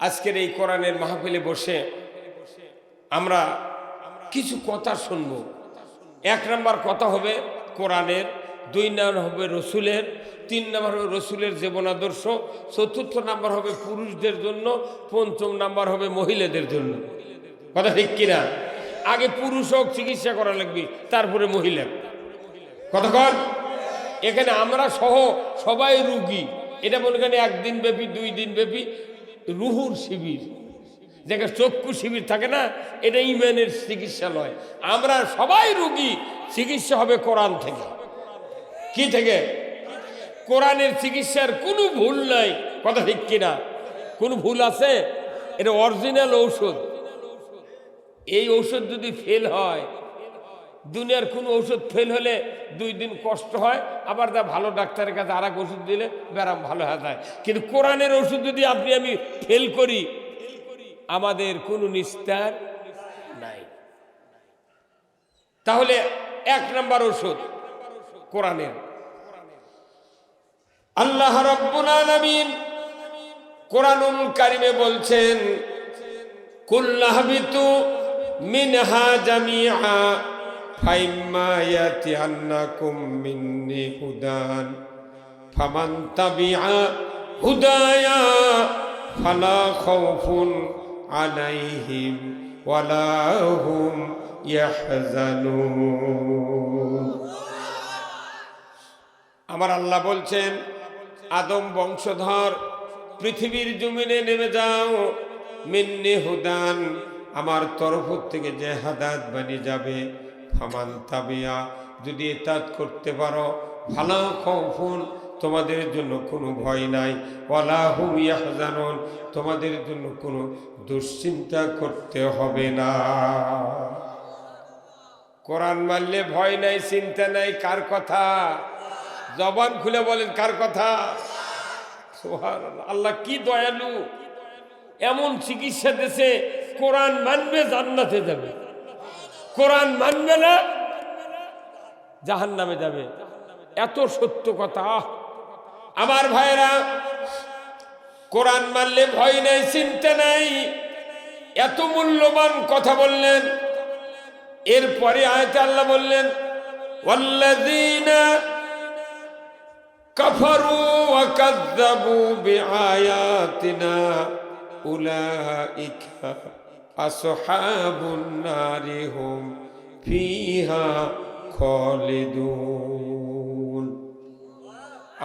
আজকের এই কোরআনের মাহফিলে বসে আমরা কিছু কথা শুনব। এক নম্বর কথা হবে কোরআনের, দুই নম্বর হবে রসুলের, তিন নম্বর হবে রসুলের জীবনাদর্শ চতুর্থ নাম্বার হবে পুরুষদের জন্য, পঞ্চম নাম্বার হবে মহিলাদের জন্য। কথা ঠিক কিনা? আগে পুরুষ হোক, চিকিৎসা করা লাগবে, তারপরে মহিলা। কতক্ষণ এখানে আমরা সহ সবাই রুগী। এটা মনে করেন একদিন ব্যাপী, দুই দিন ব্যাপী রুহুর শিবির। যেখানে চক্ষু শিবির থাকে না, এটা ইমেনের চিকিৎসালয়। আমরা সবাই রুগী, চিকিৎসা হবে কোরআন থেকে। কি থেকে? কোরআনের চিকিৎসার কোনো ভুল নাই। কথা ঠিক কিনা? কোনো ভুল আছে? এটা অরিজিনাল ঔষধ। এই ঔষধ যদি ফেল হয় দুনিয়ার কোনো ওষুধ ফেল হলে দুই দিন কষ্ট হয়, আবার তা ভালো ডাক্তারের কাছে আর এক ওষুধ দিলে ব্যারাম ভালো হয়ে যায়। কিন্তু কোরআনের ওষুধ যদি আপনি আমি ফেল করি, আমাদের কোনো নিস্তার নাই। তাহলে এক নম্বর ওষুধ কোরআনের। আল্লাহ রব্বুল আলামিন কোরআনুল কারিমে বলছেন কুল্লাহবিতু মিনহা জামিআ। ইয়াতিয়ান্নাকুম মিন্নি হুদান ফামান তাবিআ হুদায়া ফালা খাউফুন আলাইহিম ওয়ালা হুম ইয়াহজানুন আমার আল্লাহ বলছেন আদম বংশধর পৃথিবীর জমিনে নেমে যাও মিন্নি হুদান আমার তরফ থেকে যে হাদাত বানিয়ে যাবে ফামান তাবিয়া, যদি এতাত করতে পারো ভালো খৌফুন, তোমাদের জন্য কোনো ভয় নাই। ওয়ালা হুম ইয়াহজানুন, তোমাদের জন্য কোনো দুশ্চিন্তা করতে হবে না। কোরআন মানলে ভয় নাই, চিন্তা নাই, কার কথা? জবান খুলে বলেন, কার কথা? আল্লাহ কি দয়ালু? এমন চিকিৎসা দেশে কোরআন মানবে, জান্নাতে যাবে। কোরআন মানবে না জাহান নামে যাবে এত সত্য কথা আমার ভাইরা কোরআন মানলে ভয় নাই চিন্তা নাই এত মূল্যবান কথা বললেন এরপরে আয়তে আল্লাহ বললেন والذين كفروا وكذبوا بآياتنا أولئك আসহাবুন্নারি হুম ফিহা খলিদুন।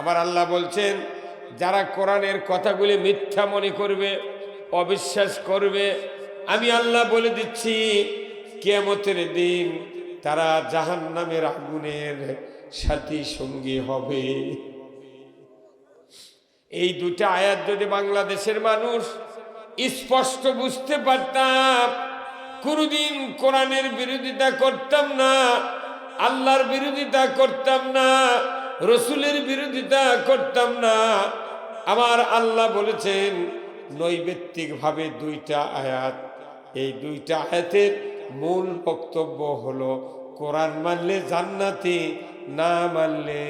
আবার আল্লাহ বলছেন, যারা কোরআনের কথাগুলি মিথ্যা মনে করবে, অবিশ্বাস করবে, আমি আল্লাহ বলে দিচ্ছি কেমতের দিন তারা জাহান নামের আগুনের সাথী সঙ্গী হবে। এই দুটা আয়াত যদি বাংলাদেশের মানুষ স্পষ্ট বুঝতে পারতাম। কোনদিন কোরআনের বিরোধিতা করতাম না, আল্লাহর বিরোধিতা করতাম না, রসুলের বিরোধিতা করতাম না। আমার আল্লাহ বলেছেন, নৈবেত্তিকভাবে দুইটা আয়াত। এই দুইটা আয়াতের মূল বক্তব্য হলো, কোরআন মানলে জান্নাতি, না মানলে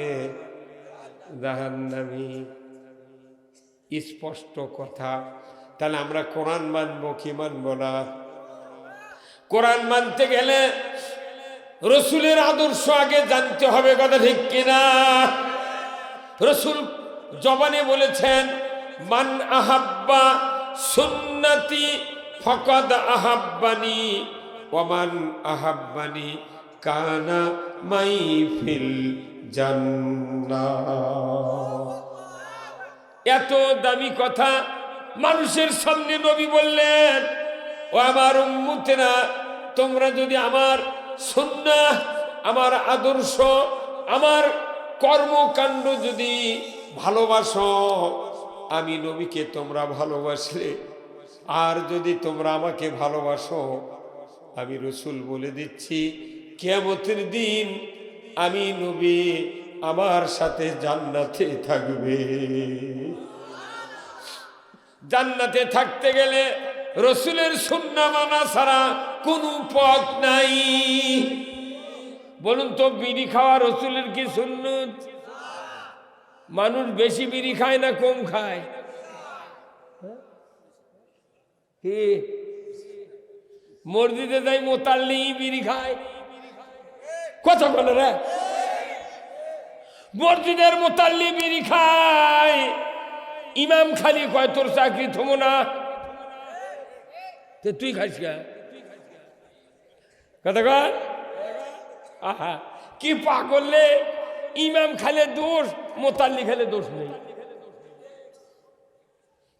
স্পষ্ট কথা। তাহলে আমরা কোরআন মানবো, কি মানবো না? কোরআন মানতে গেলে রসুলের আদর্শ আগে জানতে হবে, কথা ঠিক কিনা? রসুল জবানে বলেছেন, মান আহাব্বা সুন্নতি ফকদ আহাব্বানি ওমান আহাব্বানি কানা মাইফিল জান্নাহ। এত দামি কথা মানুষের সামনে নবী বললেন, ও আমার উম্মুতেরা, তোমরা যদি আমার সন্না আমার আদর্শ, আমার কর্মকাণ্ড যদি ভালোবাসো, আমি নবীকে তোমরা ভালোবাসলে। আর যদি তোমরা আমাকে ভালোবাসো, আমি রসুল বলে দিচ্ছি কেমতের দিন আমি নবী আমার সাথে জান্নাতে থাকবে। জান্নাতে থাকতে গেলে রসুলের সুন্না মানা ছাড়া কোনো পথ নাই। বলুন তো, বিড়ি খাওয়া রসুলের কি সুন্নত? মানুষ বেশি বিড়ি খায় না কম খায়? হে মসজিদে যাই মোতাল্লি বিড়ি খায়। কথা বলে রে। মসজিদের মোতাল্লি বিড়ি খায়। ইমাম খালি কয়, তোর চাকরি থমো না। তুই খাইস কথা কর আহা, কি পা করলে ইমাম খালে দোষ, মোতাল্লি খালে দোষ নেই।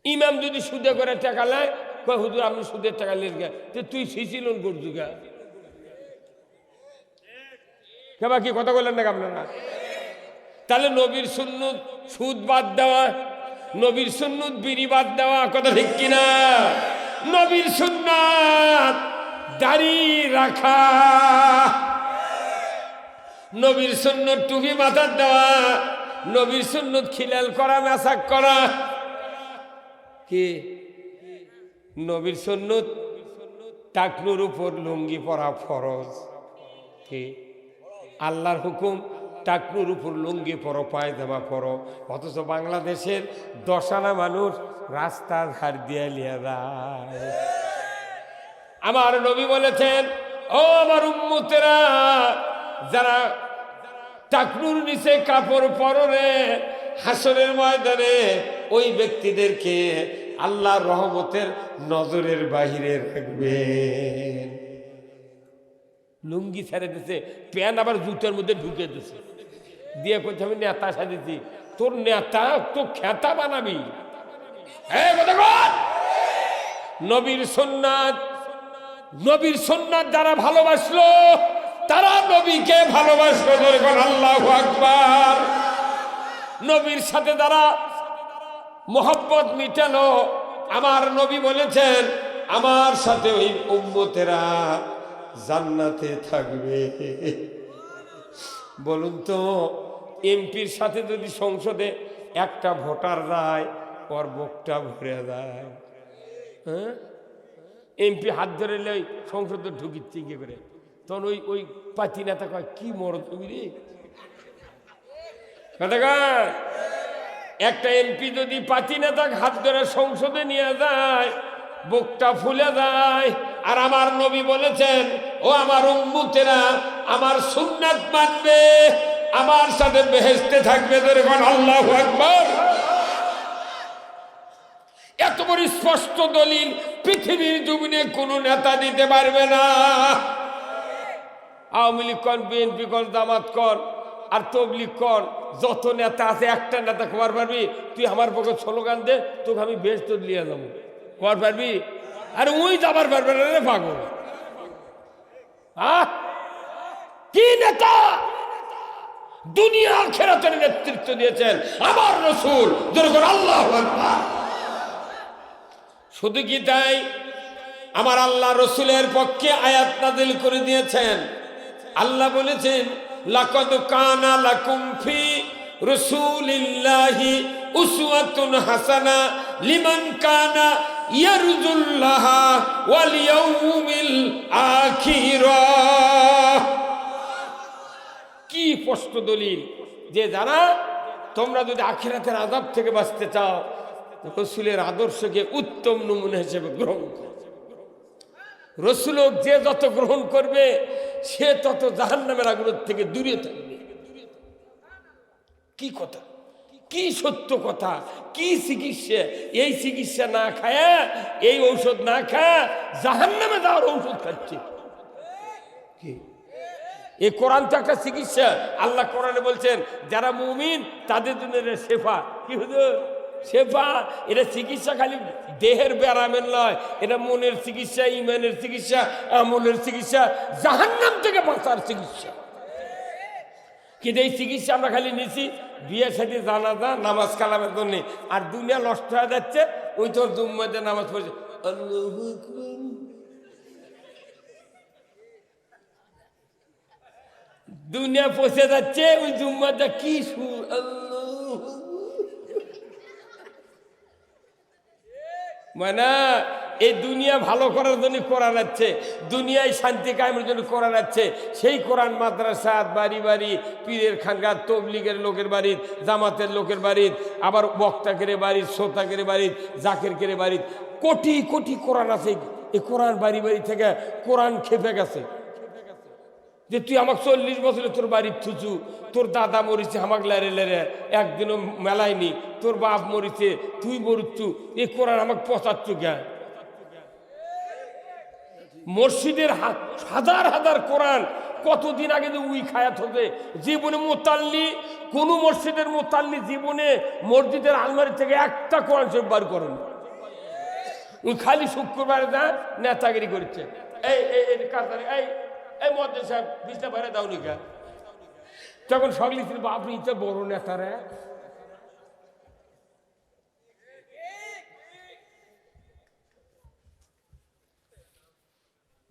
ইমাম যদি সুদে করে টাকা নেয়, কয়, হুজুর, আপনি সুদের টাকা লেন গে তো তুই সিসিলন করছু গা কেবা কি কথা বললেন না আপনারা? তাহলে নবীর সুন্নত সুদ বাদ দেওয়া নবীর সুন্নত বিড়ি বাদ দেওয়া কথা ঠিক কিনা? নবীর সুন্নাত দাড়ি রাখা। নবীর সুন্নত টুপি মাথার দেওয়া। নবীর সুন্নত খিলাল করা মেসাক করা। কি? নবীর সুন্নত টাকনুর উপর লুঙ্গি পরা ফরজ। কি? আল্লাহর হুকুম টাকনুর উপর লুঙ্গি পরো, পায়জামা পরো। অথচ বাংলাদেশের দশানা মানুষ রাস্তার ধার দিয়ে লিয়ে যায়। আমার নবী বলেছেন, ও আমার উম্মতেরা, যারা টাকনুর নিচে কাপড় পরনে হাসরের ময়দানে, ওই ব্যক্তিদেরকে আল্লাহর রহমতের নজরের বাহিরে রাখবেন লুঙ্গি ছেড়ে দিছে, প্যান্ট আবার জুতের মধ্যে ঢুকে দিছে। দিয়ে করছে আমি নেতা সাজিছি তোর নেতা তো খেতা বানাবি। হ্যাঁ নবীর সোননাথ নবীর সোননাথ যারা ভালোবাসলো, তারা নবীকে ভালোবাসলো আল্লাহ আকবার। নবীর সাথে যারা মোহব্বত মিটালো, আমার নবী বলেছেন, আমার সাথে ওই উম্মতেরা জান্নাতে থাকবে। বলুন তো এমপির সাথে যদি সংসদে একটা ভোটার যায়, ওর বুকটা ভরে যায়। হ্যাঁ? এমপি হাত ধরে লই সংসদে ঢুকিচ্ছে গিয়ে করে? তখন ওই ওই পাতি নেতা কয়, কি মরদ তুমি রে? একটা এমপি যদি পাতি নেতা হাত ধরে সংসদে নিয়ে যায়, বুকটা ফুলে যায়। আর আমার নবী বলেছেন, ও আমার উম্মুতেরা, আমার সুন্নাত মানবে। আমার সাথে বেহেস্তে থাকবে দেখুন আল্লাহ আকবর। এত বড় স্পষ্ট দলিল পৃথিবীর জমিনে কোনো নেতা দিতে পারবে না। আওয়ামী লীগ কর, বিএনপি কর, জামাত কর, আর তবলিগ কর, যত নেতা আছে একটা নেতা কবার পারবি? তুই আমার পক্ষে স্লোগান দে, তোকে আমি বেশ তোর লিয়ে যাব। কর পারবি? আরে ওই যাবার পারবে না রে পাগল। কি নেতা? দুনিয়ার খেরাতের নেতৃত্ব দিয়েছেন আমার রসুল আল্লাহ শুধু কি তাই? আমার আল্লাহ রসুলের পক্ষে আয়াত নাজিল করে দিয়েছেন। আল্লাহ বলেছেন, লাকদ কানা লাকুম ফি রাসূলিল্লাহি উসওয়াতুন হাসানা লিমান কানা ইয়ারজুল্লাহ ওয়াল ইয়াউমিল আখিরা। স্পষ্ট দলিল। যে যারা তোমরা যদি আখিরাতের আজাব থেকে বাঁচতে চাও, রসুলের আদর্শকে উত্তম নমুনা হিসেবে গ্রহণ করো। রসুল যে যত গ্রহণ করবে, সে তত জাহান্নামের আগুনের থেকে দূরে থাকবে। কি কথা? কি সত্য কথা? কি চিকিৎসা? এই চিকিৎসা না খায়, এই ঔষধ না খায় জাহান্নামে যাওয়ার ঔষধ খাচ্ছে। এই কোরআন তো একটা চিকিৎসা। আল্লাহ কোরআনে বলছেন, যারা মুমিন, তাদের জন্য এটা শেফা। কি হুজুর? শেফা, এটা চিকিৎসা খালি দেহের ব্যারামের নয়, এটা মনের চিকিৎসা, ইমানের চিকিৎসা, আমলের চিকিৎসা, জাহান্নাম থেকে বাঁচার চিকিৎসা। কিন্তু এই চিকিৎসা আমরা খালি নিছি, বিয়ে সাথে জানাজা, নামাজ কালামের জন্য। আর দুনিয়া নষ্ট হয়ে যাচ্ছে, ওই তোর জুম্মাতে নামাজ পড়ছে। দুনিয়া পচে যাচ্ছে, ওই জুম্মাটা কি সুর? মানে এই দুনিয়া ভালো করার জন্য কোরআন আছে, দুনিয়ায় শান্তি কায়েমের জন্য কোরআন আছে। সেই কোরআন মাদ্রাসা বাড়ি বাড়ি, পীরের খানগার তবলিগের লোকের বাড়ির জামাতের লোকের বাড়ির আবার বক্তাকের বাড়ির শ্রোতাকের বাড়ির জাকের কেরে বাড়ির কোটি কোটি কোরআন আছে, এই কোরআন বাড়ি বাড়ি থেকে কোরআন খেপে গেছে। যে তুই আমাকে চল্লিশ বছরে তোর বাড়ির থুচু, তোর দাদা মরিছে আমাক লারে লারে, একদিনও মেলায়নি, তোর বাপ মরিছে, তুই মরুচ্ছু, এ কোরআন আমাকে পচাচ্ছু জ্ঞা মসজিদের হাজার হাজার কোরআন কতদিন আগে যে উই খায়াত হবে জীবনে মোতাল্লি, কোন মসজিদের মোতাল্লি জীবনে মসজিদের আলমারি থেকে একটা কোরআন শরীফ বার করেন। খালি শুক্রবারে যা নেতাগিরি করছে। এই এই কাতারে এই এই মদ্দে সাহেব বিছনা বাইরে দাও নিকা তখন সকলে ছিল আপনি তো বড় নেতারা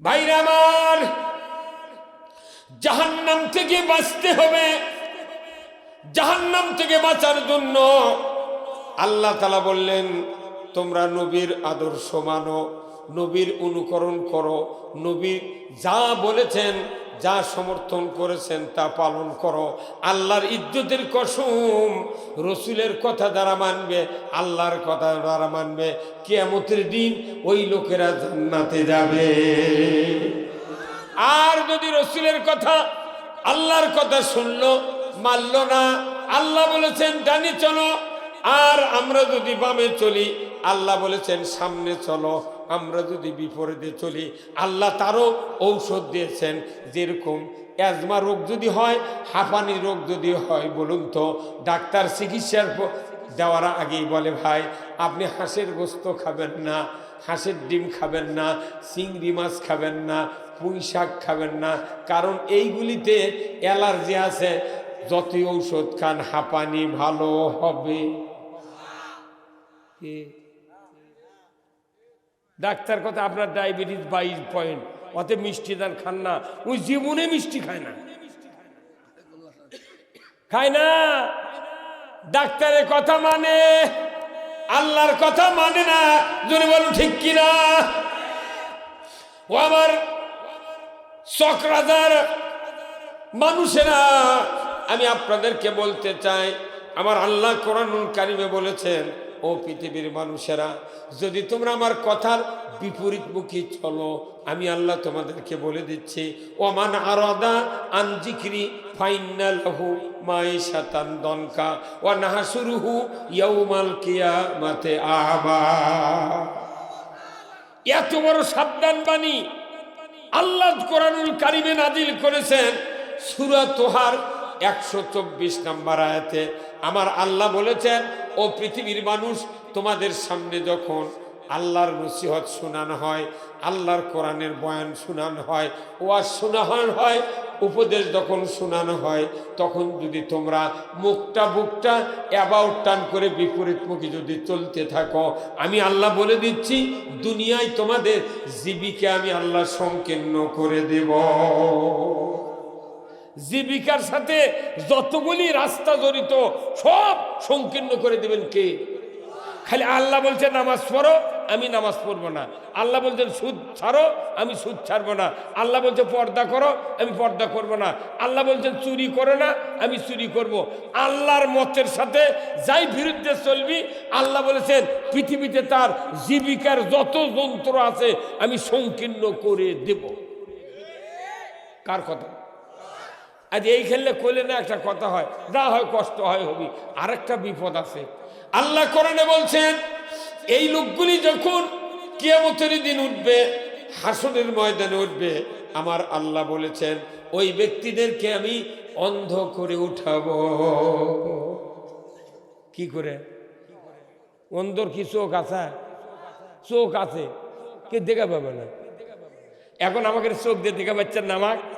ভাইরা আমার, জাহান্নাম থেকে বাঁচতে হবে। জাহান্নাম থেকে বাঁচার জন্য আল্লাহ তালা বললেন, তোমরা নবীর আদর্শ মানো। নবীর অনুকরণ করো। নবীর যা বলেছেন, যা সমর্থন করেছেন, তা পালন করো। আল্লাহর ইজ্জতের কসম, রসুলের কথা যারা মানবে, আল্লাহর কথা যারা মানবে, কেয়ামতের দিন ওই লোকেরা জান্নাতে যাবে। আর যদি রসুলের কথা, আল্লাহর কথা শুনল, মানল না, আল্লাহ বলেছেন ডানি চলো। আর আমরা যদি বামে চলি, আল্লাহ বলেছেন, সামনে চলো। আমরা যদি বিপরীতে চলি, আল্লাহ তারও ঔষধ দিয়েছেন। যেরকম অ্যাজমা রোগ যদি হয়, হাঁপানি রোগ যদি হয়, বলুন তো, ডাক্তার চিকিৎসার দেওয়ার আগেই বলে, ভাই, আপনি হাঁসের গোস্ত খাবেন না, হাঁসের ডিম খাবেন না, চিংড়ি মাছ খাবেন না, পুঁই শাক খাবেন না। কারণ এইগুলিতে অ্যালার্জি আছে। যতই ঔষধ খান, হাঁপানি ভালো হবে? ডাক্তার কথা, আপনার ডায়াবেটিস বাইশ পয়েন্ট। অত মিষ্টি দান খান না। ওই জীবনে মিষ্টি খায় না। খায় না। ডাক্তারের কথা মানে আল্লাহর কথা মানে না। যদি বলুন, ঠিক কিনা? ও আমার চক্রাজার মানুষেরা, আমি আপনাদেরকে বলতে চাই, আমার আল্লাহ কোরআনুল কারিমে বলেছেন ও পৃথিবীর মানুষেরা, যদি তোমরা আমার কথার বিপরীতমুখী চলো, আমি আল্লাহ তোমাদেরকে বলে দিচ্ছি, ওমান আরাদা আনজিক্রি ফাইনালহু মাই সাতান দনকা ও নাহাসুরুহু ইয়াউমাল কিয়ামাতে আবা এত বড় সাবধান বাণী আল্লাহ কোরআনুল কারিমে নাজিল করেছেন সুরা তোহার একশো চব্বিশ নাম্বার আয়াতে। আমার আল্লাহ বলেছেন, ও পৃথিবীর মানুষ, তোমাদের সামনে যখন আল্লাহর নসিহত শোনানো হয়, আল্লাহর কোরআনের বয়ান শোনানো হয়, ওয়াজ শোনানো হয়, উপদেশ যখন শোনানো হয়, তখন যদি তোমরা মুখটা বুকটা অ্যাবাউট টান করে বিপরীতমুখী যদি চলতে থাকো, আমি আল্লাহ বলে দিচ্ছি, দুনিয়ায় তোমাদের জীবিকা আমি আল্লাহ সংকীর্ণ করে দেব। জীবিকার সাথে যতগুলি রাস্তা জড়িত, সব সংকীর্ণ করে দেবেন কে? খালি আল্লাহ বলছে, নামাজ পড়ো, আমি নামাজ পড়ব না। আল্লাহ বলছেন, সুদ ছাড়ো, আমি সুদ ছাড়বো না। আল্লাহ বলছে, পর্দা করো, আমি পর্দা করব না। আল্লাহ বলছেন, চুরি করো না, আমি চুরি করব। আল্লাহর মতের সাথে যাই বিরুদ্ধে চলবি, আল্লাহ বলেছেন, পৃথিবীতে তার জীবিকার যত যন্ত্র আছে, আমি সংকীর্ণ করে দেব। কার কথা? আজ এই খেললে করলে না একটা কথা হয়, যা হয় কষ্ট হয় হবি। আরেকটা বিপদ আছে। আল্লাহ কোরআনে বলছেন, এই লোকগুলি যখন কিয়ামতের দিন উঠবে হাসনের ময়দানে উঠবে, আমার আল্লাহ বলেছেন, ওই ব্যক্তিদেরকে আমি অন্ধ করে উঠাবো। কি করে? অন্ধর কি চোখ আছে? চোখ আছে। কে দেখা পাবে না? এখন আমাকে চোখ দিয়ে দেখা পাচ্ছেন না আমাকে?